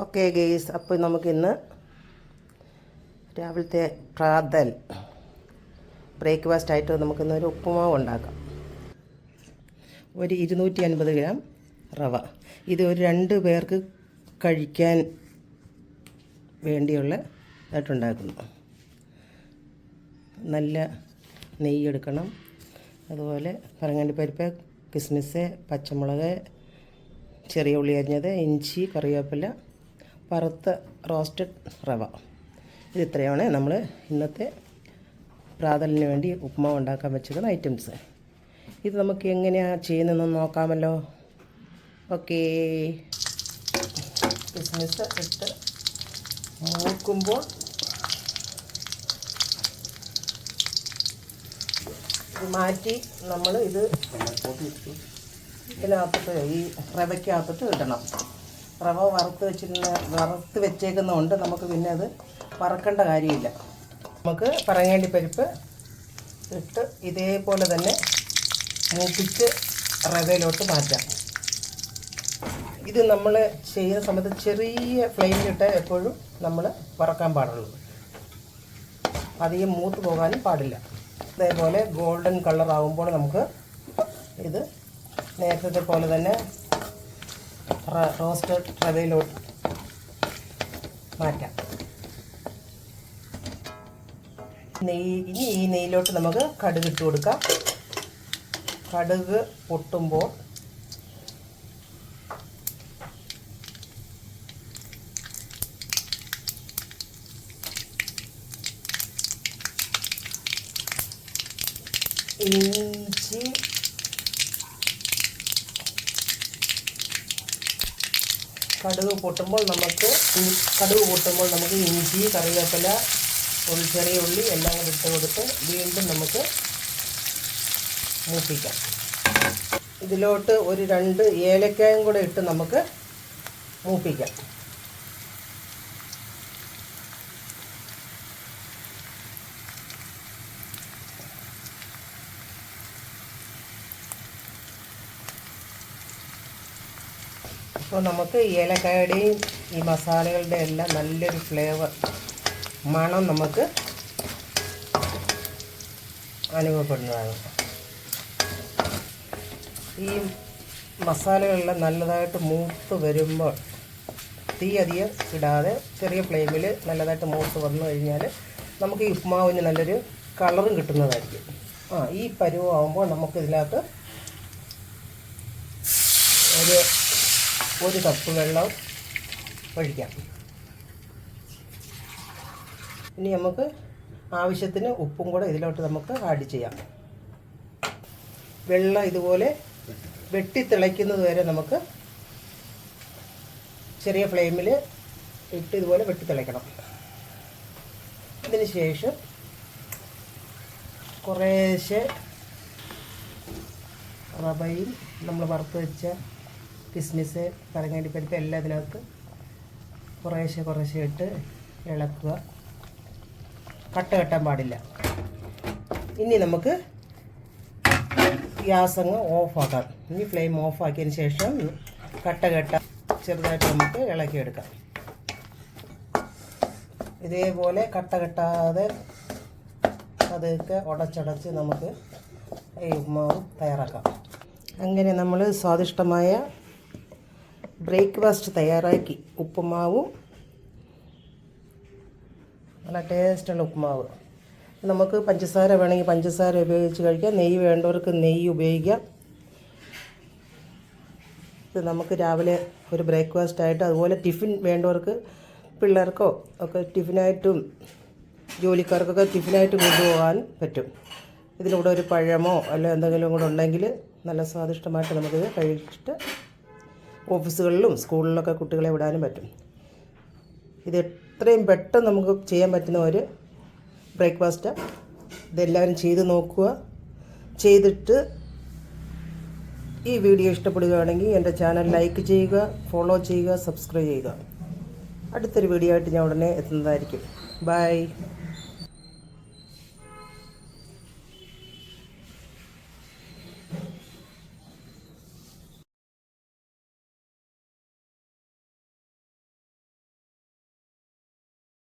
Okay guys അപ്പോൾ നമുക്കിന്ന് രാവിലത്തെ പ്രാതൽ. ബ്രേക്ക്ഫാസ്റ്റ് ആയിട്ട് നമുക്കിന്ന് ഒരു ഉപ്പുമാവ് ഉണ്ടാക്കാം. ഒരു ഇരുന്നൂറ്റി അൻപത് ഗ്രാം റവ. ഇത് ഒരു രണ്ട് പേർക്ക് കഴിക്കാൻ വേണ്ടിയുള്ള ഇതായിട്ടുണ്ടാക്കുന്നു. നല്ല നെയ്യ് എടുക്കണം. അതുപോലെ പറങ്ങാണ്ടിപ്പരിപ്പ് കിസ്മിസ് പച്ചമുളക് ചെറിയ ഉള്ളി അരിഞ്ഞത് ഇഞ്ചി കറിവേപ്പില വറുത്ത റോസ്റ്റഡ് റവ. ഇത് ഇത്രയാണ് നമ്മൾ ഇന്നത്തെ പ്രാതലിന് വേണ്ടി ഉപ്മാവ് ഉണ്ടാക്കാൻ വെച്ചിരിക്കുന്ന ഐറ്റംസ്. ഇത് നമുക്ക് എങ്ങനെയാണ് ചെയ്യുന്നതെന്ന് നോക്കാമല്ലോ. ഓക്കേ. കിസ്മിസ് ഇട്ട് മൂക്കുമ്പോൾ ഇത് മാറ്റി നമ്മൾ ഇത് ഇതിനകത്തിട്ട് ഈ റവയ്ക്കകത്തിട്ട് ഇടണം. റവ വറുത്ത് വെച്ചിരുന്ന വറുത്ത് വെച്ചേക്കുന്നതുകൊണ്ട് നമുക്ക് പിന്നെ അത് വറക്കേണ്ട കാര്യമില്ല. നമുക്ക് പറങ്ങേണ്ടി പരിപ്പ് ഇട്ട് ഇതേപോലെ തന്നെ മൂപ്പിച്ച് റവയിലോട്ട് മാറ്റാം. ഇത് നമ്മൾ ചെയ്യുന്ന സമയത്ത് ചെറിയ ഫ്ലെയിമിലിട്ട് എപ്പോഴും നമ്മൾ വറക്കാൻ പാടുള്ളൂ. അധികം മൂത്ത് പോകാനും പാടില്ല. അതേപോലെ ഗോൾഡൻ കളർ ആകുമ്പോൾ നമുക്ക് ഇത് നേരത്തെ പോലെ തന്നെ റോസ്റ്റഡ് റവയിലോട്ട് മാറ്റാം. നെയ്യ് ഇനി ഈ നെയ്യിലോട്ട് നമുക്ക് കടുക് ഇട്ട് കൊടുക്കാം. കടുക് പൊട്ടുമ്പോൾ ഇഞ്ചി കടുക് പൊട്ടുമ്പോൾ നമുക്ക് കടുക് പൊട്ടുമ്പോൾ നമുക്ക് ഇഞ്ചി കറിവേപ്പില ഒരു ചെറിയ ഉള്ളി എല്ലാം കൂടി ഇട്ട് കൊടുത്ത് വീണ്ടും നമുക്ക് മൂപ്പിക്കാം. ഇതിലോട്ട് ഒരു രണ്ട് ഏലക്കായും കൂടെ ഇട്ട് നമുക്ക് മൂപ്പിക്കാം. അപ്പോൾ നമുക്ക് ഏലക്കായുടെയും ഈ മസാലകളുടെ എല്ലാം നല്ലൊരു ഫ്ലേവർ മണം നമുക്ക് അനുഭവപ്പെടുന്നതാണ്. ഈ മസാലകളെല്ലാം നല്ലതായിട്ട് മൂത്ത് വരുമ്പോൾ തീ അധികം ഇടാതെ ചെറിയ ഫ്ലെയിമിൽ നല്ലതായിട്ട് മൂത്ത് വന്നു കഴിഞ്ഞാൽ നമുക്ക് ഈ ഉപ്മാവിന് നല്ലൊരു കളറും കിട്ടുന്നതായിരിക്കും. ആ ഈ പരുവമാകുമ്പോൾ നമുക്കിതിനകത്ത് ഒരു ഒരു കപ്പ് വെള്ളം ഒഴിക്കാം. ഇനി നമുക്ക് ആവശ്യത്തിന് ഉപ്പും കൂടെ ഇതിലോട്ട് നമുക്ക് ആഡ് ചെയ്യാം. വെള്ളം ഇതുപോലെ വെട്ടിത്തിളയ്ക്കുന്നത് വരെ നമുക്ക് ചെറിയ ഫ്ലെയിമിൽ ഇട്ട് ഇതുപോലെ വെട്ടിത്തിളയ്ക്കണം ഇതിന് ശേഷം കുറേശ്ശെ റബയും നമ്മൾ വറുത്ത് വെച്ച കിസ്മിസ് പറങ്ങാണ്ടി പരിപ്പ് എല്ലാം ഇതിനകത്ത് കുറേശ്ശെ കുറേശ്ശെ ഇട്ട് ഇളക്കുക. കട്ട കെട്ടാൻ പാടില്ല. ഇനി നമുക്ക് ഗ്യാസ് അങ്ങ് ഓഫാക്കാം ഇനി ഫ്ലെയിം ഓഫാക്കിയതിന് ശേഷം കട്ട കെട്ട ചെറുതായിട്ട് നമുക്ക് ഇളക്കിയെടുക്കാം. ഇതേപോലെ കട്ട കെട്ടാതെ അതൊക്കെ ഉടച്ചടച്ച് നമുക്ക് ഈ ഉപ്മാവ് തയ്യാറാക്കാം. അങ്ങനെ നമ്മൾ സ്വാദിഷ്ടമായ ബ്രേക്ക്ഫാസ്റ്റ് തയ്യാറാക്കി. ഉപ്പുമാവും. നല്ല ടേസ്റ്റുള്ള ഉപ്പുമാവ്. നമുക്ക് പഞ്ചസാര വേണമെങ്കിൽ പഞ്ചസാര ഉപയോഗിച്ച് കഴിക്കാം. നെയ്യ് വേണ്ടവർക്ക് നെയ്യ് ഉപയോഗിക്കാം. ഇത് നമുക്ക് രാവിലെ ഒരു ബ്രേക്ക്ഫാസ്റ്റ് ആയിട്ട് അതുപോലെ ടിഫിൻ വേണ്ടവർക്ക് പിള്ളേർക്കോ ഒക്കെ ടിഫിനായിട്ടും ജോലിക്കാർക്കൊക്കെ ടിഫിനായിട്ട് കൊണ്ടുപോകാൻ പറ്റും. ഇതിലൂടെ ഒരു പഴമോ അല്ല എന്തെങ്കിലും കൂടെ ഉണ്ടെങ്കിൽ നല്ല സ്വാദിഷ്ടമായിട്ട് നമുക്കിത് കഴിച്ചിട്ട് ഓഫീസുകളിലും സ്കൂളിലൊക്കെ കുട്ടികളെ വിടാനും പറ്റും. ഇത് എത്രയും പെട്ടെന്ന് നമുക്ക് ചെയ്യാൻ പറ്റുന്ന ഒരു ബ്രേക്ക്ഫാസ്റ്റ്. ഇതെല്ലാവരും ചെയ്ത് നോക്കുക. ചെയ്തിട്ട് ഈ വീഡിയോ ഇഷ്ടപ്പെടുകയാണെങ്കിൽ എന്റെ ചാനൽ ലൈക്ക് ചെയ്യുക ഫോളോ ചെയ്യുക സബ്സ്ക്രൈബ് ചെയ്യുക. അടുത്തൊരു വീഡിയോ ആയിട്ട് ഞാൻ ഉടനെ എത്തുന്നതായിരിക്കും. ബൈ.